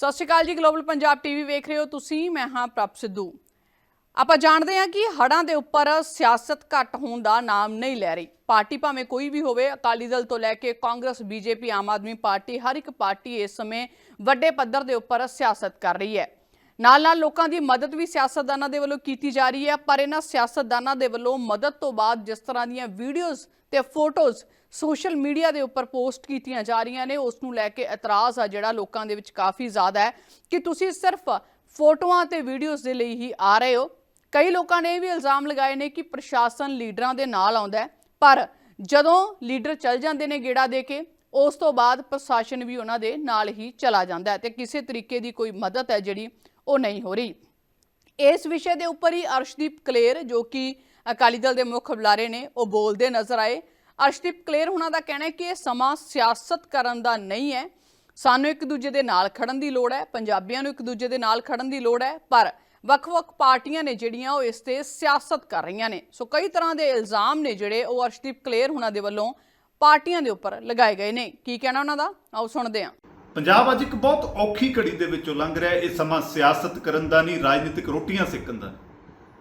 ਸਤਿ ਸ਼੍ਰੀ ਅਕਾਲ ਜੀ global Punjab TV ਵੇਖ ਰਹੇ ਹੋ ਤੁਸੀਂ, ਮੈਂ ਹਾਂ ਪ੍ਰਭ ਸਿੱਧੂ। ਆਪਾਂ ਜਾਣਦੇ ਹਾਂ ਕਿ ਹੜ੍ਹਾਂ ਦੇ ਉੱਪਰ ਸਿਆਸਤ ਘੱਟ ਹੋਣ ਦਾ ਨਾਮ ਨਹੀਂ ਲੈ ਰਹੀ। ਪਾਰਟੀ ਭਾਵੇਂ ਕੋਈ ਵੀ ਹੋਵੇ, ਅਕਾਲੀ ਦਲ ਤੋਂ ਲੈ ਕੇ ਕਾਂਗਰਸ, ਬੀਜੇਪੀ, ਆਮ ਆਦਮੀ ਪਾਰਟੀ, ਹਰ ਇੱਕ ਪਾਰਟੀ ਇਸ ਸਮੇਂ ਵੱਡੇ ਪੱਧਰ ਦੇ ਉੱਪਰ ਸਿਆਸਤ ਕਰ ਰਹੀ ਹੈ। ਨਾਲ ਨਾਲ ਲੋਕਾਂ ਦੀ ਮਦਦ ਵੀ ਸਿਆਸਤਦਾਨਾਂ ਦੇ ਵੱਲੋਂ ਕੀਤੀ ਜਾ ਰਹੀ ਹੈ, ਪਰ ਇਹਨਾਂ ਸਿਆਸਤਦਾਨਾਂ ਦੇ ਵੱਲੋਂ ਮਦਦ ਤੋਂ ਬਾਅਦ ਜਿਸ ਤਰ੍ਹਾਂ ਦੀਆਂ ਵੀਡੀਓਜ਼ ਤੇ ਫੋਟੋਜ਼ ਸੋਸ਼ਲ ਮੀਡੀਆ ਦੇ ਉੱਪਰ ਪੋਸਟ ਕੀਤੀਆਂ ਜਾ ਰਹੀਆਂ ਨੇ, ਉਸ ਨੂੰ ਲੈ ਕੇ ਇਤਰਾਜ਼ ਆ ਜਿਹੜਾ ਲੋਕਾਂ ਦੇ ਵਿੱਚ ਕਾਫੀ ਜ਼ਿਆਦਾ ਹੈ ਕਿ ਤੁਸੀਂ ਸਿਰਫ ਫੋਟੋਆਂ ਤੇ ਵੀਡੀਓਜ਼ ਦੇ ਲਈ ਹੀ ਆ ਰਹੇ ਹੋ। ਕਈ ਲੋਕਾਂ ਨੇ ਇਹ ਵੀ ਇਲਜ਼ਾਮ ਲਗਾਏ ਨੇ ਕਿ ਪ੍ਰਸ਼ਾਸਨ ਲੀਡਰਾਂ ਦੇ ਨਾਲ ਆਉਂਦਾ ਪਰ ਜਦੋਂ ਲੀਡਰ ਚੱਲ ਜਾਂਦੇ ਨੇ ਗੇੜਾ ਦੇ ਕੇ, ਉਸ ਤੋਂ ਬਾਅਦ ਪ੍ਰਸ਼ਾਸਨ ਵੀ ਉਹਨਾਂ ਦੇ ਨਾਲ ਹੀ ਚਲਾ ਜਾਂਦਾ ਹੈ ਤੇ ਕਿਸੇ ਤਰੀਕੇ ਦੀ ਕੋਈ ਮਦਦ ਹੈ ਜਿਹੜੀ ਉਹ ਨਹੀਂ ਹੋ ਰਹੀ। ਇਸ ਵਿਸ਼ੇ ਦੇ ਉੱਪਰ ਹੀ ਅਰਸ਼ਦੀਪ ਕਲੇਰ, ਜੋ ਕਿ ਅਕਾਲੀ ਦਲ ਦੇ ਮੁੱਖ ਬੁਲਾਰੇ ਨੇ, ਉਹ ਬੋਲਦੇ ਨਜ਼ਰ ਆਏ ਅਰਸ਼ਦੀਪ ਕਲੇਰ ਹੁਣਾਂ ਦਾ ਕਹਿਣਾ ਹੈ ਕਿ ਇਹ ਸਮਾਂ ਸਿਆਸਤ ਕਰਨ ਦਾ ਨਹੀਂ ਹੈ। ਸਾਨੂੰ ਇੱਕ ਦੂਜੇ ਦੇ ਨਾਲ ਖੜਨ ਦੀ ਲੋੜ ਹੈ, ਪੰਜਾਬੀਆਂ ਨੂੰ ਇੱਕ ਦੂਜੇ ਦੇ ਨਾਲ ਖੜਨ ਦੀ ਲੋੜ ਹੈ, ਪਰ ਵੱਖ-ਵੱਖ ਪਾਰਟੀਆਂ ਨੇ ਜਿਹੜੀਆਂ ਉਹ ਇਸ ਤੇ ਸਿਆਸਤ ਕਰ ਰਹੀਆਂ ਨੇ। ਸੋ ਕਈ ਤਰ੍ਹਾਂ ਦੇ ਇਲਜ਼ਾਮ ਨੇ ਜਿਹੜੇ ਉਹ ਅਰਸ਼ਦੀਪ ਕਲੇਰ ਹੁਣਾਂ ਦੇ ਵੱਲੋਂ ਪਾਰਟੀਆਂ ਦੇ ਉੱਪਰ ਲਗਾਏ ਗਏ ਨੇ। ਕੀ ਕਹਿਣਾ ਉਹਨਾਂ ਦਾ? ਆਓ ਸੁਣਦੇ ਹਾਂ। ਪੰਜਾਬ ਅੱਜ ਇੱਕ ਬਹੁਤ ਔਖੀ ਘੜੀ ਦੇ ਵਿੱਚੋਂ ਲੰਘ ਰਿਹਾ ਇਹ ਸਮਾਂ ਸਿਆਸਤ ਕਰਨ ਦਾ ਨਹੀਂ, ਰਾਜਨੀਤਿਕ ਰੋਟੀਆਂ ਸੇਕਣ ਦਾ।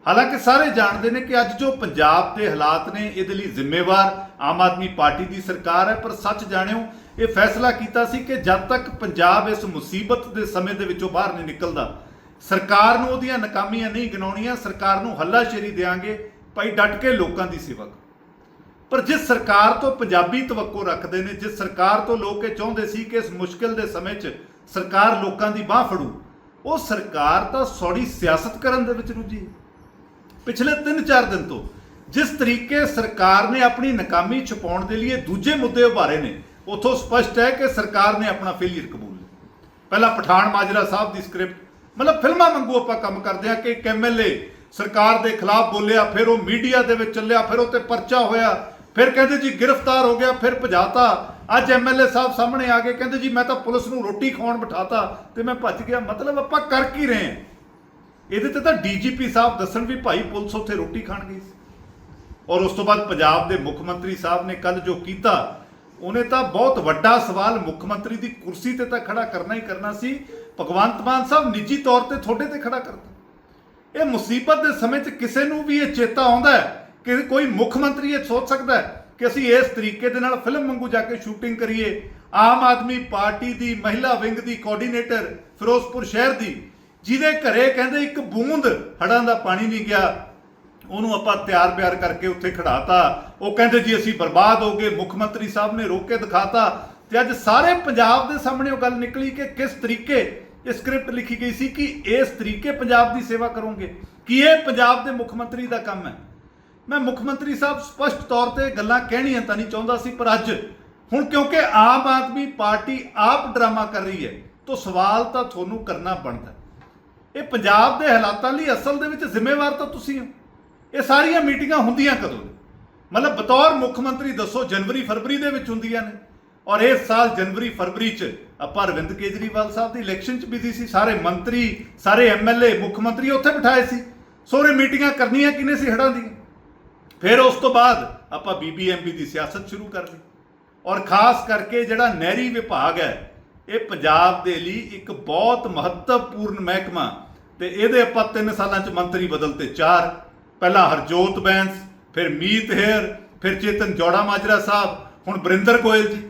ਹਾਲਾਂਕਿ ਸਾਰੇ ਜਾਣਦੇ ਨੇ ਕਿ ਅੱਜ ਜੋ ਪੰਜਾਬ ਦੇ ਹਾਲਾਤ ਨੇ, ਇਹਦੇ ਲਈ ਜ਼ਿੰਮੇਵਾਰ ਆਮ ਆਦਮੀ ਪਾਰਟੀ ਦੀ ਸਰਕਾਰ ਹੈ, ਪਰ ਸੱਚ ਜਾਣਿਓ, ਇਹ ਫੈਸਲਾ ਕੀਤਾ ਸੀ ਕਿ ਜਦ ਤੱਕ ਪੰਜਾਬ ਇਸ ਮੁਸੀਬਤ ਦੇ ਸਮੇਂ ਦੇ ਵਿੱਚੋਂ ਬਾਹਰ ਨਹੀਂ ਨਿਕਲਦਾ, ਸਰਕਾਰ ਨੂੰ ਉਹਦੀਆਂ ਨਾਕਾਮੀਆਂ ਨਹੀਂ ਗਿਣਾਉਣੀਆਂ, ਸਰਕਾਰ ਨੂੰ ਹੱਲਾਸ਼ੇਰੀ ਦੇਾਂਗੇ ਭਾਈ ਡਟ ਕੇ ਲੋਕਾਂ ਦੀ ਸੇਵਾ ਪਰ ਜਿਸ ਸਰਕਾਰ ਤੋਂ ਪੰਜਾਬੀ ਤਵੱਕੋ ਰੱਖਦੇ ਨੇ, ਜਿਸ ਸਰਕਾਰ ਤੋਂ ਲੋਕ ਇਹ ਚਾਹੁੰਦੇ ਸੀ ਕਿ ਇਸ ਮੁਸ਼ਕਿਲ ਦੇ ਸਮੇਂ 'ਚ ਸਰਕਾਰ ਲੋਕਾਂ ਦੀ ਬਾਹ ਫੜੂ, ਉਹ ਸਰਕਾਰ ਤਾਂ ਸੌੜੀ ਸਿਆਸਤ ਕਰਨ ਦੇ ਵਿੱਚ ਰੁੱਝੀ ਹੈ। ਪਿਛਲੇ 3-4 ਦਿਨ ਤੋਂ ਜਿਸ ਤਰੀਕੇ ਸਰਕਾਰ ਨੇ ਆਪਣੀ ਨਾਕਾਮੀ ਛੁਪਾਉਣ ਦੇ ਲਈ ਦੂਜੇ ਮੁੱਦੇ ਉਭਾਰੇ ਨੇ, ਉਥੋਂ ਸਪਸ਼ਟ ਹੈ ਕਿ ਸਰਕਾਰ ਨੇ ਆਪਣਾ ਫੇਲਿਅਰ ਕਬੂਲ ਲਿਆ। ਪਹਿਲਾਂ ਪਠਾਨ ਮਾਜਰਾ ਸਾਹਿਬ ਦੀ ਸਕ੍ਰਿਪਟ ਮਤਲਬ ਫਿਲਮਾਂ ਵਾਂਗੂ ਆਪਾਂ ਕੰਮ ਕਰਦੇ ਆ ਕਿ ਇੱਕ ਐਮਐਲਏ ਸਰਕਾਰ ਦੇ ਖਿਲਾਫ ਬੋਲਿਆ, ਫਿਰ ਉਹ ਮੀਡੀਆ ਦੇ ਵਿੱਚ ਚੱਲਿਆ, ਫਿਰ ਉਹ ਤੇ ਪਰਚਾ ਹੋਇਆ, ਫਿਰ ਕਹਿੰਦੇ ਜੀ ਗ੍ਰਿਫਤਾਰ ਹੋ ਗਿਆ, ਫਿਰ ਭਜਾਤਾ। ਅੱਜ ਐਮਐਲਏ ਸਾਹਿਬ ਸਾਹਮਣੇ ਆ ਕੇ ਕਹਿੰਦੇ ਜੀ ਮੈਂ ਤਾਂ ਪੁਲਿਸ ਨੂੰ ਰੋਟੀ ਖਵਾਉਣ ਬਿਠਾਤਾ ਤੇ ਮੈਂ ਭੱਜ ਗਿਆ। ਮਤਲਬ ਆਪਾਂ ਕਰ ਕੀ ਰਹੇ ਹਾਂ? ਇਹਦੇ ਤੇ ਤਾਂ ਡੀਜੀਪੀ ਸਾਹਿਬ ਦੱਸਣ ਵੀ ਭਾਈ ਪੁਲਿਸ ਉੱਥੇ ਰੋਟੀ ਖਾਣ ਗਈ ਸੀ। ਔਰ ਉਸ ਤੋਂ ਬਾਅਦ ਪੰਜਾਬ ਦੇ ਮੁੱਖ ਮੰਤਰੀ ਸਾਹਿਬ ਨੇ ਕੱਲ ਜੋ ਕੀਤਾ, ਉਹਨੇ ਤਾਂ ਬਹੁਤ ਵੱਡਾ ਸਵਾਲ ਮੁੱਖ ਮੰਤਰੀ ਦੀ ਕੁਰਸੀ ਤੇ ਤਾਂ ਖੜਾ ਕਰਨਾ ਹੀ ਕਰਨਾ ਸੀ। ਭਗਵੰਤ ਮਾਨ ਸਾਹਿਬ ਨਿੱਜੀ ਤੌਰ ਤੇ ਤੁਹਾਡੇ ਤੇ ਖੜਾ ਕਰਦਾ। ਇਹ ਮੁਸੀਬਤ ਦੇ ਸਮੇਂ 'ਚ ਕਿਸੇ ਨੂੰ ਵੀ ਇਹ ਚੇਤਾ ਆਉਂਦਾ ਹੈ ਕਿ ਕੋਈ ਮੁੱਖ ਮੰਤਰੀ ਇਹ ਸੋਚ ਸਕਦਾ ਹੈ ਕਿ ਅਸੀਂ ਇਸ ਤਰੀਕੇ ਦੇ ਨਾਲ ਫਿਲਮ ਵਾਂਗੂ ਜਾ ਕੇ ਸ਼ੂਟਿੰਗ ਕਰੀਏ। ਆਮ ਆਦਮੀ ਪਾਰਟੀ ਦੀ, ਮਹਿਲਾ ਵਿੰਗ ਦੀ ਕੋਆਰਡੀਨੇਟਰ ਫਿਰੋਜ਼ਪੁਰ ਸ਼ਹਿਰ ਦੀ, ਜਿਹਦੇ ਘਰੇ ਕਹਿੰਦੇ ਇੱਕ ਬੂੰਦ ਹੜਾਂ ਦਾ ਪਾਣੀ ਨਹੀਂ ਗਿਆ ਉਹਨੂੰ ਆਪਾਂ ਤਿਆਰ ਬਿਆਰ ਕਰਕੇ ਉੱਥੇ ਖੜਾਤਾ। ਉਹ ਕਹਿੰਦੇ ਜੀ ਅਸੀਂ ਬਰਬਾਦ ਹੋ ਗਏ, ਮੁੱਖ ਮੰਤਰੀ ਸਾਹਿਬ ਨੇ ਰੋਕ ਕੇ ਦਿਖਾਤਾ ਤੇ ਅੱਜ ਸਾਰੇ ਪੰਜਾਬ ਦੇ ਸਾਹਮਣੇ ਉਹ ਗੱਲ ਨਿਕਲੀ ਕਿ ਕਿਸ ਤਰੀਕੇ ਇਹ ਸਕ੍ਰਿਪਟ ਲਿਖੀ ਗਈ ਸੀ ਕਿ ਇਸ ਤਰੀਕੇ ਪੰਜਾਬ ਦੀ ਸੇਵਾ ਕਰੋਗੇ। ਕੀ ਇਹ ਪੰਜਾਬ ਦੇ ਮੁੱਖ ਮੰਤਰੀ ਦਾ ਕੰਮ ਹੈ। ਮੈਂ ਮੁੱਖ ਮੰਤਰੀ ਸਾਹਿਬ ਸਪਸ਼ਟ ਤੌਰ ਤੇ ਗੱਲਾਂ ਕਹਿਣੀਆਂ ਤਾਂ ਨਹੀਂ ਚਾਹੁੰਦਾ ਸੀ, ਪਰ ਅੱਜ ਹੁਣ ਕਿਉਂਕਿ ਆਮ ਆਦਮੀ ਪਾਰਟੀ ਆਪ ਡਰਾਮਾ ਕਰ ਰਹੀ ਹੈ, ਤਾਂ ਸਵਾਲ ਤਾਂ ਤੁਹਾਨੂੰ ਕਰਨਾ ਬਣਦਾ। ਇਹ ਪੰਜਾਬ ਦੇ ਹਾਲਾਤਾਂ ਲਈ ਅਸਲ ਦੇ ਵਿੱਚ ਜ਼ਿੰਮੇਵਾਰ ਤਾਂ ਤੁਸੀਂ ਹੋ। ਇਹ ਸਾਰੀਆਂ ਮੀਟਿੰਗਾਂ ਹੁੰਦੀਆਂ ਕਦੋਂ ਨੇ? ਮਤਲਬ ਬਤੌਰ ਮੁੱਖ ਮੰਤਰੀ ਦੱਸੋ, ਜਨਵਰੀ, ਫਰਵਰੀ ਦੇ ਵਿੱਚ ਹੁੰਦੀਆਂ ਨੇ। ਔਰ ਇਸ ਸਾਲ ਜਨਵਰੀ, ਫਰਵਰੀ ਚ ਆਪਾਂ ਅਰਵਿੰਦ ਕੇਜਰੀਵਾਲ ਸਾਹਿਬ ਦੀ ਇਲੈਕਸ਼ਨ ਚ ਬਿਜ਼ੀ ਸੀ, ਸਾਰੇ ਮੰਤਰੀ, ਸਾਰੇ ਐਮਐਲਏ ਮੁੱਖ ਮੰਤਰੀ ਉੱਥੇ ਬਿਠਾਏ ਸੀ। ਸੋਰੇ ਮੀਟਿੰਗਾਂ ਕਰਨੀਆਂ ਕਿਨੇ ਸੀ ਹੜਾਂ ਦੀਆਂ? ਫਿਰ ਉਸ ਤੋਂ ਬਾਅਦ ਆਪਾਂ ਬੀਬੀਐਮਬੀ ਦੀ ਸਿਆਸਤ ਸ਼ੁਰੂ ਕਰ ਲਈ। ਔਰ ਖਾਸ ਕਰਕੇ ਜਿਹੜਾ ਨਹਿਰੀ ਵਿਭਾਗ ਹੈ, ਇਹ ਪੰਜਾਬ ਦੇ ਲਈ ਇੱਕ ਬਹੁਤ ਮਹੱਤਵਪੂਰਨ ਮਹਿਕਮਾ ਤੇ ਇਹਦੇ ਆਪਾਂ 3 ਸਾਲਾਂ ਚ ਮੰਤਰੀ ਬਦਲਤੇ ਚਾਰ। ਪਹਿਲਾਂ ਹਰਜੋਤ ਬੈਂਸ, ਫਿਰ ਮੀਤ ਹੇਰ ਫਿਰ ਚੇਤਨ ਜੋੜਾ ਮਾਜਰਾ ਸਾਹਿਬ, ਹੁਣ ਬਰਿੰਦਰ ਗੋਇਲ ਜੀ।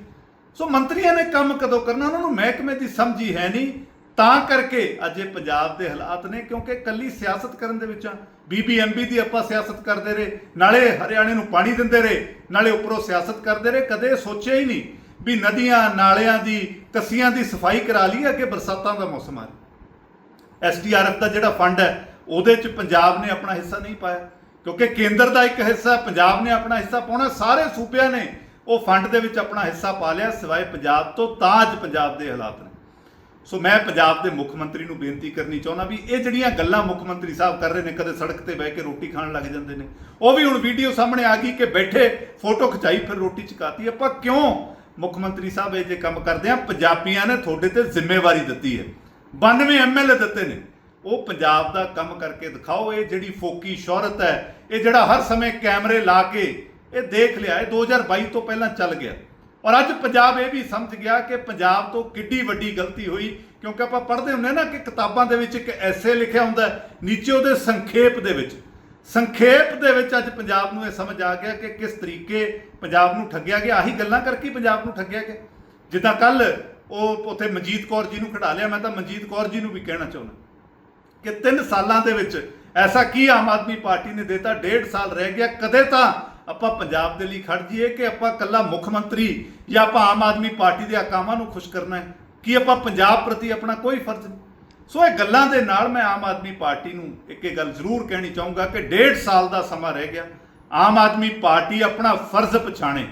ਸੋ ਮੰਤਰੀਆਂ ਨੇ ਕੰਮ ਕਦੋਂ ਕਰਨਾ? ਉਹਨਾਂ ਨੂੰ ਮਹਿਕਮੇ ਦੀ ਸਮਝੀ ਹੈ ਨਹੀਂ। ਤਾਂ ਕਰਕੇ ਅੱਜ ਇਹ ਪੰਜਾਬ ਦੇ ਹਾਲਾਤ ਨੇ, ਕਿਉਂਕਿ ਕੱਲੀ ਸਿਆਸਤ ਕਰਨ ਦੇ ਵਿੱਚ ਆ। ਬੀਬੀਐਮਬੀ ਦੀ ਆਪਾਂ ਸਿਆਸਤ ਕਰਦੇ ਰਹੇ। ਨਾਲੇ ਹਰਿਆਣੇ ਨੂੰ ਪਾਣੀ ਦਿੰਦੇ ਰਹੇ। ਨਾਲੇ ਉੱਪਰੋਂ ਸਿਆਸਤ ਕਰਦੇ ਰਹੇ। ਕਦੇ ਸੋਚਿਆ ਹੀ ਨਹੀਂ ਵੀ ਨਦੀਆਂ, ਨਾਲਿਆਂ ਦੀ ਕੱਸੀਆਂ ਦੀ ਸਫ਼ਾਈ ਕਰਾ ਲਈ ਅੱਗੇ ਬਰਸਾਤਾਂ ਦਾ ਮੌਸਮ ਆ ਰਿਹਾ ਐਸਡੀਆਰਐਫ ਦਾ ਜਿਹੜਾ ਫੰਡ ਹੈ ਉਹਦੇ ਚ ਪੰਜਾਬ ਨੇ ਆਪਣਾ ਹਿੱਸਾ ਨਹੀਂ ਪਾਇਆ। ਕਿਉਂਕਿ ਕੇਂਦਰ ਦਾ ਇੱਕ ਹਿੱਸਾ, ਪੰਜਾਬ ਨੇ ਆਪਣਾ ਹਿੱਸਾ ਪਾਉਣਾ, ਸਾਰੇ ਸੂਬਿਆਂ ਨੇ ਉਹ ਫੰਡ ਦੇ ਵਿੱਚ ਆਪਣਾ ਹਿੱਸਾ ਪਾ ਲਿਆ, ਸਿਵਾਏ ਪੰਜਾਬ ਤੋਂ, ਤਾਂ ਅੱਜ ਪੰਜਾਬ ਦੇ ਹਾਲਾਤ ਨੇ। ਸੋ ਮੈਂ ਪੰਜਾਬ ਦੇ ਮੁੱਖ ਮੰਤਰੀ ਨੂੰ ਬੇਨਤੀ ਕਰਨੀ ਚਾਹੁੰਦਾ ਵੀ ਇਹ ਜਿਹੜੀਆਂ ਗੱਲਾਂ ਮੁੱਖ ਮੰਤਰੀ ਸਾਹਿਬ ਕਰ ਰਹੇ ਨੇ, ਕਦੇ ਸੜਕ ਤੇ ਬਹਿ ਕੇ ਰੋਟੀ ਖਾਣ ਲੱਗ ਜਾਂਦੇ ਨੇ, ਉਹ ਵੀ ਹੁਣ ਵੀਡੀਓ ਸਾਹਮਣੇ ਆ ਗਈ ਕਿ ਬੈਠੇ ਫੋਟੋ ਖਿਚਾਈ, ਫਿਰ ਰੋਟੀ ਚਕਾਤੀ। ਆਪਾਂ ਕਿਉਂ ਮੁੱਖ ਮੰਤਰੀ ਸਾਹਿਬ ਇਹ ਜੇ ਕੰਮ ਕਰਦੇ ਆ, ਪੰਜਾਬੀਆਂ ਨੇ ਤੁਹਾਡੇ ਤੇ ਜ਼ਿੰਮੇਵਾਰੀ ਦਿੱਤੀ ਹੈ। 92 ਐਮਐਲਏ ਦਿੱਤੇ ਨੇ। ਉਹ ਪੰਜਾਬ ਦਾ ਕੰਮ ਕਰਕੇ ਦਿਖਾਓ, ਇਹ ਜਿਹੜੀ ਫੋਕੀ ਸ਼ੋਹਰਤ ਹੈ, ਇਹ ਜਿਹੜਾ ਹਰ ਸਮੇਂ ਕੈਮਰੇ ਲਾ ਕੇ ਇਹ ਦੇਖ ਲਿਆ, ਇਹ 2022 ਤੋਂ ਪਹਿਲਾਂ ਚੱਲ ਗਿਆ। ਔਰ ਅੱਜ ਪੰਜਾਬ ਇਹ ਵੀ ਸਮਝ ਗਿਆ ਕਿ ਪੰਜਾਬ ਤੋਂ ਕਿੱਡੀ ਵੱਡੀ ਗਲਤੀ ਹੋਈ, ਕਿਉਂਕਿ ਆਪਾਂ ਪੜ੍ਹਦੇ ਹੁੰਦੇ ਨਾ ਕਿ ਕਿਤਾਬਾਂ ਦੇ ਵਿੱਚ ਇੱਕ ਐਸੇ ਲਿਖਿਆ ਹੁੰਦਾ ਨੀਚੇ ਉਹਦੇ ਸੰਖੇਪ ਦੇ ਵਿੱਚ। ਸੰਖੇਪ ਦੇ ਵਿੱਚ ਅੱਜ ਪੰਜਾਬ ਨੂੰ ਇਹ ਸਮਝ ਆ ਗਿਆ ਕਿ ਕਿਸ ਤਰੀਕੇ ਪੰਜਾਬ ਨੂੰ ਠੱਗਿਆ ਗਿਆ। ਆਹੀ ਗੱਲਾਂ ਕਰਕੇ ਪੰਜਾਬ ਨੂੰ ਠੱਗਿਆ ਗਿਆ। ਜਿੱਦਾਂ ਕੱਲ ਉਹ ਉੱਥੇ ਮਨਜੀਤ ਕੌਰ ਜੀ ਨੂੰ ਖੜਾ ਲਿਆ, ਮੈਂ ਤਾਂ ਮਨਜੀਤ ਕੌਰ ਜੀ ਨੂੰ ਵੀ ਕਹਿਣਾ ਚਾਹੁੰਦਾ। ਕਿ 3 ਸਾਲਾਂ ਦੇ ਵਿੱਚ ਐਸਾ ਕੀ ਆਮ ਆਦਮੀ ਪਾਰਟੀ ਨੇ ਦਿੱਤਾ? ਡੇਢ ਸਾਲ ਰਹਿ ਗਿਆ। ਕਦੇ ਤਾਂ ਆਪਾਂ ਪੰਜਾਬ ਦੇ ਲਈ ਖੜ ਜੀਏ ਕਿ ਆਪਾਂ ਕੱਲਾ ਮੁੱਖ ਮੰਤਰੀ ਜਾਂ ਆਪਾਂ ਆਮ ਆਦਮੀ ਪਾਰਟੀ ਦੇ ਆਕਾਮਾਂ ਨੂੰ ਖੁਸ਼ ਕਰਨਾ ਹੈ? ਕੀ ਆਪਾਂ ਪੰਜਾਬ ਪ੍ਰਤੀ ਆਪਣਾ ਕੋਈ ਫਰਜ਼ ਨਹੀਂ? ਸੋ ਇਹ ਗੱਲਾਂ ਦੇ ਨਾਲ ਮੈਂ ਆਮ ਆਦਮੀ ਪਾਰਟੀ ਨੂੰ ਇੱਕ ਇਹ ਗੱਲ ਜ਼ਰੂਰ ਕਹਿਣੀ ਚਾਹੂੰਗਾ ਕਿ ਡੇਢ ਸਾਲ ਦਾ ਸਮਾਂ ਰਹਿ ਗਿਆ। ਆਮ ਆਦਮੀ ਪਾਰਟੀ ਆਪਣਾ ਫਰਜ਼ ਪਛਾਣੇ।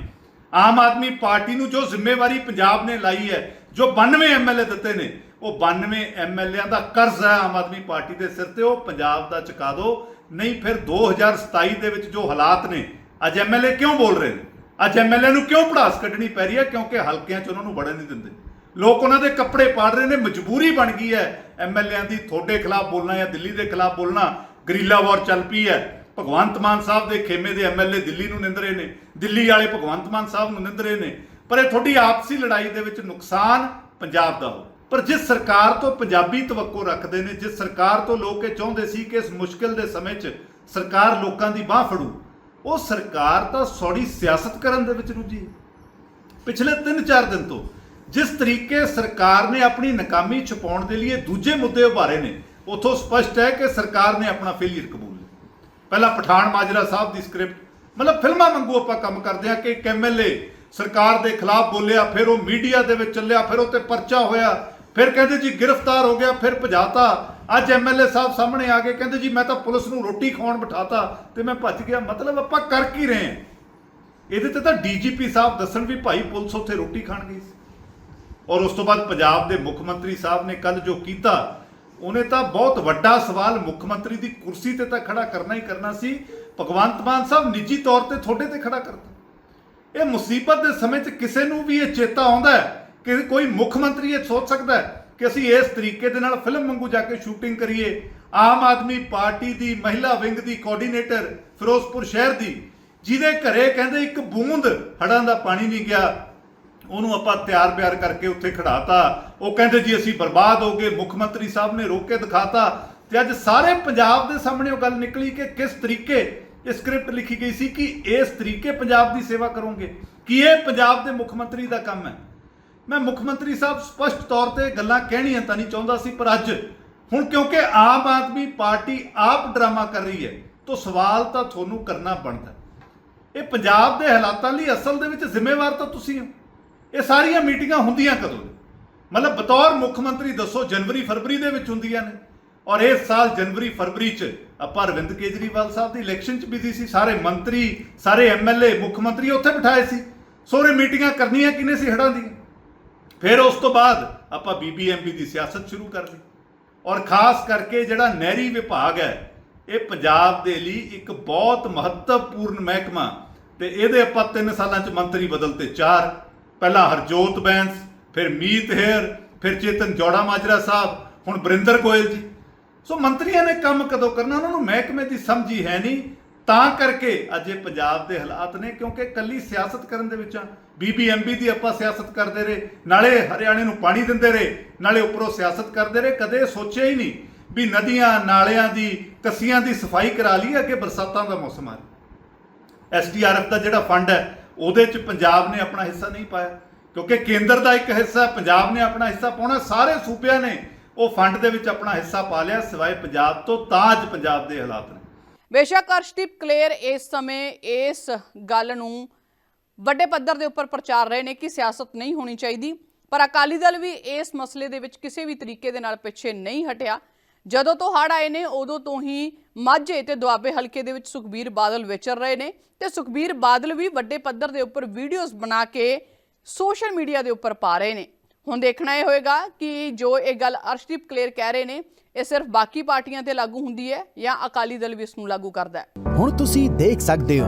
ਆਮ ਆਦਮੀ ਪਾਰਟੀ ਨੂੰ ਜੋ ਜ਼ਿੰਮੇਵਾਰੀ ਪੰਜਾਬ ਨੇ ਲਾਈ ਹੈ, ਜੋ 92 ਐਮਐਲਏ ਦਿੱਤੇ ਨੇ ਉਹ 92 ਐਮਐਲਏਆਂ ਦਾ ਕਰਜ਼ ਹੈ ਆਮ ਆਦਮੀ ਪਾਰਟੀ ਦੇ ਸਿਰ ਤੇ, ਉਹ ਪੰਜਾਬ ਦਾ ਚੁਕਾ ਦਿਓ ਨਹੀਂ, ਫਿਰ 2027 ਦੇ ਵਿੱਚ ਜੋ ਹਾਲਾਤ ਨੇ, ਅੱਜ ਐਮਐਲਏ ਕਿਉਂ ਬੋਲ ਰਹੇ ਨੇ? ਅੱਜ ਐਮਐਲਏ ਨੂੰ ਕਿਉਂ ਪੜਾਸ ਕੱਢਣੀ ਪੈ ਰਹੀ ਹੈ? ਕਿਉਂਕਿ ਹਲਕਿਆਂ 'ਚ ਉਹਨਾਂ ਨੂੰ ਵੜਨ ਨਹੀਂ ਦਿੰਦੇ। ਲੋਕ ਉਹਨਾਂ ਦੇ ਕੱਪੜੇ ਪਾੜ ਰਹੇ ਨੇ, ਮਜਬੂਰੀ ਬਣ ਗਈ ਹੈ ਐਮਐਲਏਆਂ ਦੀ, ਤੁਹਾਡੇ ਖਿਲਾਫ ਬੋਲਣਾ ਜਾਂ ਦਿੱਲੀ ਦੇ ਖਿਲਾਫ ਬੋਲਣਾ, ਗਰੀਲਾ ਵਾਰ ਚੱਲ ਪਈ ਹੈ। ਭਗਵੰਤ ਮਾਨ ਸਾਹਿਬ ਦੇ ਖੇਮੇ ਦੇ ਐਮਐਲਏ ਦਿੱਲੀ ਨੂੰ ਨਿੰਦ ਰਹੇ ਨੇ, ਦਿੱਲੀ ਵਾਲੇ ਭਗਵੰਤ ਮਾਨ ਸਾਹਿਬ ਨੂੰ ਨਿੰਦ ਰਹੇ ਨੇ। ਪਰ ਇਹ ਤੁਹਾਡੀ ਆਪਸੀ ਲੜਾਈ ਦੇ ਵਿੱਚ ਨੁਕਸਾਨ ਪੰਜਾਬ ਦਾ ਹੋ ਪਰ ਜਿਸ ਸਰਕਾਰ ਤੋਂ ਪੰਜਾਬੀ ਤਵੱਕੋ ਰੱਖਦੇ ਨੇ, ਜਿਸ ਸਰਕਾਰ ਤੋਂ ਲੋਕ ਇਹ ਚਾਹੁੰਦੇ ਸੀ ਕਿ ਇਸ ਮੁਸ਼ਕਿਲ ਦੇ ਸਮੇਂ 'ਚ ਸਰਕਾਰ ਲੋਕਾਂ ਦੀ ਬਾਹ ਫੜੂ, ਉਹ ਸਰਕਾਰ ਤਾਂ ਸੌੜੀ ਸਿਆਸਤ ਕਰਨ ਦੇ ਵਿੱਚ ਰੁੱਝੀ ਹੈ। ਪਿਛਲੇ 3-4 ਦਿਨ ਤੋਂ ਜਿਸ ਤਰੀਕੇ ਸਰਕਾਰ ਨੇ ਆਪਣੀ ਨਾਕਾਮੀ ਛੁਪਾਉਣ ਦੇ ਲਈ ਦੂਜੇ ਮੁੱਦੇ ਉਭਾਰੇ ਨੇ, ਉਥੋਂ ਸਪਸ਼ਟ ਹੈ ਕਿ ਸਰਕਾਰ ਨੇ ਆਪਣਾ ਫੇਲੀਅਰ ਕਬੂਲ ਲਿਆ। ਪਹਿਲਾਂ ਪਠਾਨ ਮਾਜਰਾ ਸਾਹਿਬ ਦੀ ਸਕ੍ਰਿਪਟ ਮਤਲਬ ਫਿਲਮਾਂ ਵਾਂਗੂ ਆਪਾਂ ਕੰਮ ਕਰਦੇ ਆ ਕਿ ਇੱਕ ਐਮਐਲਏ ਸਰਕਾਰ ਦੇ ਖਿਲਾਫ ਬੋਲਿਆ, ਫਿਰ ਉਹ ਮੀਡੀਆ ਦੇ ਵਿੱਚ ਚੱਲਿਆ, ਫਿਰ ਉਹ ਤੇ ਪਰਚਾ ਹੋਇਆ ਫਿਰ ਕਹਿੰਦੇ ਜੀ ਗ੍ਰਿਫਤਾਰ ਹੋ ਗਿਆ, ਫਿਰ ਭਜਾਤਾ। ਅੱਜ ਐਮਐਲਏ ਸਾਹਿਬ ਸਾਹਮਣੇ ਆ ਕੇ ਕਹਿੰਦੇ ਜੀ ਮੈਂ ਤਾਂ ਪੁਲਿਸ ਨੂੰ ਰੋਟੀ ਖਵਾਉਣ ਬਿਠਾਤਾ ਤੇ ਮੈਂ ਭੱਜ ਗਿਆ। ਮਤਲਬ ਆਪਾਂ ਕਰ ਕੀ ਰਹੇ ਹਾਂ? ਇਹਦੇ ਤੇ ਤਾਂ ਡੀਜੀਪੀ ਸਾਹਿਬ ਦੱਸਣ ਵੀ ਭਾਈ ਪੁਲਿਸ ਉੱਥੇ ਰੋਟੀ ਖਾਣ ਗਈ ਸੀ। ਔਰ ਉਸ ਤੋਂ ਬਾਅਦ ਪੰਜਾਬ ਦੇ ਮੁੱਖ ਮੰਤਰੀ ਸਾਹਿਬ ਨੇ ਕੱਲ ਜੋ ਕੀਤਾ, ਉਹਨੇ ਤਾਂ ਬਹੁਤ ਵੱਡਾ ਸਵਾਲ ਮੁੱਖ ਮੰਤਰੀ ਦੀ ਕੁਰਸੀ ਤੇ ਤਾਂ ਖੜਾ ਕਰਨਾ ਹੀ ਕਰਨਾ ਸੀ। ਭਗਵੰਤ ਮਾਨ ਸਾਹਿਬ ਨਿੱਜੀ ਤੌਰ ਤੇ ਤੁਹਾਡੇ ਤੇ ਖੜਾ ਕਰਤਾ। ਇਹ ਮੁਸੀਬਤ ਦੇ ਸਮੇਂ 'ਚ ਕਿਸੇ ਨੂੰ ਵੀ ਇਹ ਚੇਤਾ ਆਉਂਦਾ ਹੈ। ਕਿ ਕੋਈ ਮੁੱਖ ਮੰਤਰੀ ਇਹ ਸੋਚ ਸਕਦਾ ਹੈ ਕਿ ਅਸੀਂ ਇਸ ਤਰੀਕੇ ਦੇ ਨਾਲ ਫਿਲਮ ਵਾਂਗੂ ਜਾ ਕੇ ਸ਼ੂਟਿੰਗ ਕਰੀਏ। ਆਮ ਆਦਮੀ ਪਾਰਟੀ ਦੀ, ਮਹਿਲਾ ਵਿੰਗ ਦੀ ਕੋਆਰਡੀਨੇਟਰ ਫਿਰੋਜ਼ਪੁਰ ਸ਼ਹਿਰ ਦੀ, ਜਿਹਦੇ ਘਰੇ ਕਹਿੰਦੇ ਇੱਕ ਬੂੰਦ ਹੜਾਂ ਦਾ ਪਾਣੀ ਨਹੀਂ ਗਿਆ, ਉਹਨੂੰ ਆਪਾਂ ਤਿਆਰ ਬਿਆਰ ਕਰਕੇ ਉੱਥੇ ਖੜਾਤਾ ਉਹ ਕਹਿੰਦੇ ਜੀ ਅਸੀਂ ਬਰਬਾਦ ਹੋ ਗਏ, ਮੁੱਖ ਮੰਤਰੀ ਸਾਹਿਬ ਨੇ ਰੋਕ ਕੇ ਦਿਖਾਤਾ। ਤੇ ਅੱਜ ਸਾਰੇ ਪੰਜਾਬ ਦੇ ਸਾਹਮਣੇ ਉਹ ਗੱਲ ਨਿਕਲੀ ਕਿ ਕਿਸ ਤਰੀਕੇ ਇਹ ਸਕ੍ਰਿਪਟ ਲਿਖੀ ਗਈ ਸੀ ਕਿ ਇਸ ਤਰੀਕੇ ਪੰਜਾਬ ਦੀ ਸੇਵਾ ਕਰੋਗੇ, ਕਿ ਇਹ ਪੰਜਾਬ ਦੇ ਮੁੱਖ ਮੰਤਰੀ ਦਾ ਕੰਮ ਹੈ। ਮੈਂ ਮੁੱਖ ਮੰਤਰੀ ਸਾਹਿਬ ਸਪਸ਼ਟ ਤੌਰ ਤੇ ਗੱਲਾਂ ਕਹਿਣੀਆਂ ਤਾਂ ਨਹੀਂ ਚਾਹੁੰਦਾ ਸੀ, ਪਰ ਅੱਜ, ਹੁਣ ਕਿਉਂਕਿ ਆਮ ਆਦਮੀ ਪਾਰਟੀ ਆਪ ਡਰਾਮਾ ਕਰ ਰਹੀ ਹੈ, ਤਾਂ ਸਵਾਲ ਤਾਂ ਤੁਹਾਨੂੰ ਕਰਨਾ ਬਣਦਾ ਇਹ ਪੰਜਾਬ ਦੇ ਹਾਲਾਤਾਂ ਲਈ ਅਸਲ ਦੇ ਵਿੱਚ ਜ਼ਿੰਮੇਵਾਰ ਤਾਂ ਤੁਸੀਂ ਹੋ। ਇਹ ਸਾਰੀਆਂ ਮੀਟਿੰਗਾਂ ਹੁੰਦੀਆਂ ਕਦੋਂ ਮਤਲਬ ਬਤੌਰ ਮੁੱਖ ਮੰਤਰੀ ਦੱਸੋ, ਜਨਵਰੀ ਫਰਵਰੀ ਦੇ ਵਿੱਚ ਹੁੰਦੀਆਂ ਨੇ। ਔਰ ਇਸ ਸਾਲ ਜਨਵਰੀ ਫਰਵਰੀ ਚ ਆਪਾਂ ਅਰਵਿੰਦ ਕੇਜਰੀਵਾਲ ਸਾਹਿਬ ਦੀ ਇਲੈਕਸ਼ਨ ਚ ਬਿਜ਼ੀ ਸੀ, ਸਾਰੇ ਮੰਤਰੀ, ਸਾਰੇ ਐਮਐਲਏ ਮੁੱਖ ਮੰਤਰੀ ਉੱਥੇ ਬਿਠਾਏ ਸੀ। ਸੋਰੇ ਮੀਟਿੰਗਾਂ ਕਰਨੀਆਂ ਕਿਨੇ ਸੀ ਹੜਾਂ ਦੀਆਂ? ਫਿਰ ਉਸ ਤੋਂ ਬਾਅਦ ਆਪਾਂ ਬੀਬੀਐਮਬੀ ਦੀ ਸਿਆਸਤ ਸ਼ੁਰੂ ਕਰ ਲਈ। ਔਰ ਖਾਸ ਕਰਕੇ ਜਿਹੜਾ ਨਹਿਰੀ ਵਿਭਾਗ ਹੈ, ਇਹ ਪੰਜਾਬ ਦੇ ਲਈ ਇੱਕ ਬਹੁਤ ਮਹੱਤਵਪੂਰਨ ਮਹਿਕਮਾ ਤੇ ਇਹਦੇ ਆਪਾਂ 3 ਸਾਲਾਂ ਚ ਮੰਤਰੀ ਬਦਲਤੇ ਚਾਰ। ਪਹਿਲਾਂ ਹਰਜੋਤ ਬੈਂਸ, ਫਿਰ ਮੀਤ ਹੇਰ ਫਿਰ ਚੇਤਨ ਜੋੜਾ ਮਾਜਰਾ ਸਾਹਿਬ, ਹੁਣ ਬਰਿੰਦਰ ਗੋਇਲ ਜੀ। ਸੋ ਮੰਤਰੀਆਂ ਨੇ ਕੰਮ ਕਦੋਂ ਕਰਨਾ, ਉਹਨਾਂ ਨੂੰ ਮਹਿਕਮੇ ਦੀ ਸਮਝੀ ਹੈ ਨਹੀਂ। ਤਾਂ ਕਰਕੇ ਅੱਜ ਇਹ ਪੰਜਾਬ ਦੇ ਹਾਲਾਤ ਨੇ, ਕਿਉਂਕਿ ਕੱਲੀ ਸਿਆਸਤ ਕਰਨ ਦੇ ਵਿੱਚ ਆ। ਬੀਬੀਐਮਬੀ ਦੀ ਆਪਾਂ ਸਿਆਸਤ ਕਰਦੇ ਰਹੇ, ਨਾਲੇ ਹਰਿਆਣੇ ਨੂੰ ਪਾਣੀ ਦਿੰਦੇ ਰਹੇ, ਨਾਲੇ ਉੱਪਰੋਂ ਸਿਆਸਤ ਕਰਦੇ ਰਹੇ, ਕਦੇ ਸੋਚਿਆ ਹੀ ਨਹੀਂ ਵੀ ਨਦੀਆਂ, ਨਾਲਿਆਂ ਦੀ ਕੱਸੀਆਂ ਦੀ ਸਫ਼ਾਈ ਕਰਾ ਲਈ, ਅੱਗੇ ਬਰਸਾਤਾਂ ਦਾ ਮੌਸਮ ਆ ਰਿਹਾ। ਐਸਡੀਆਰਐਫ ਦਾ ਜਿਹੜਾ ਫੰਡ ਹੈ, ਉਹਦੇ 'ਚ ਪੰਜਾਬ ਨੇ ਆਪਣਾ ਹਿੱਸਾ ਨਹੀਂ ਪਾਇਆ। ਕਿਉਂਕਿ ਕੇਂਦਰ ਦਾ ਇੱਕ ਹਿੱਸਾ, ਪੰਜਾਬ ਨੇ ਆਪਣਾ ਹਿੱਸਾ ਪਾਉਣਾ, ਸਾਰੇ ਸੂਬਿਆਂ ਨੇ ਉਹ ਫੰਡ ਦੇ ਵਿੱਚ ਆਪਣਾ ਹਿੱਸਾ ਪਾ ਲਿਆ, ਸਿਵਾਏ ਪੰਜਾਬ ਤੋਂ, ਤਾਂ ਅੱਜ ਪੰਜਾਬ ਦੇ ਹਾਲਾਤ ਨੇ। ਬੇਸ਼ੱਕ ਅਰਸ਼ਦੀਪ ਕਲੇਰ, ਇਸ ਸਮੇਂ ਇਸ ਗੱਲ ਨੂੰ ਵੱਡੇ ਪੱਧਰ ਦੇ ਉੱਪਰ ਪ੍ਰਚਾਰ ਰਹੇ ਨੇ ਕਿ ਸਿਆਸਤ ਨਹੀਂ ਹੋਣੀ ਚਾਹੀਦੀ, ਪਰ ਅਕਾਲੀ ਦਲ ਵੀ ਇਸ ਮਸਲੇ ਦੇ ਵਿੱਚ ਕਿਸੇ ਵੀ ਤਰੀਕੇ ਦੇ ਨਾਲ ਪਿੱਛੇ ਨਹੀਂ ਹਟਿਆ। ਜਦੋਂ ਤੋਂ ਹੜ ਆਏ ਨੇ, ਉਦੋਂ ਤੋਂ ਹੀ ਮਾਝੇ ਤੇ ਦੁਆਬੇ ਹਲਕੇ ਦੇ ਵਿੱਚ ਸੁਖਬੀਰ ਬਾਦਲ ਵਿਚਰ ਰਹੇ ਨੇ ਤੇ ਸੁਖਬੀਰ ਬਾਦਲ ਵੀ ਵੱਡੇ ਪੱਧਰ ਦੇ ਉੱਪਰ ਵੀਡੀਓਜ਼ ਬਣਾ ਕੇ ਸੋਸ਼ਲ ਮੀਡੀਆ ਦੇ ਉੱਪਰ ਪਾ ਰਹੇ ਨੇ। ਹੁਣ ਦੇਖਣਾ ਇਹ ਹੋਏਗਾ ਕਿ ਜੋ ਇਹ ਗੱਲ ਅਰਸ਼ਦੀਪ ਕਲੇਰ ਕਹਿ ਰਹੇ ਨੇ, ਇਹ ਸਿਰਫ ਬਾਕੀ ਪਾਰਟੀਆਂ ਤੇ ਲਾਗੂ ਹੁੰਦੀ ਹੈ ਜਾਂ ਅਕਾਲੀ ਦਲ ਵੀ ਇਸ ਨੂੰ ਲਾਗੂ ਕਰਦਾ ਹੈ। ਹੁਣ ਤੁਸੀਂ ਦੇਖ ਸਕਦੇ ਹੋ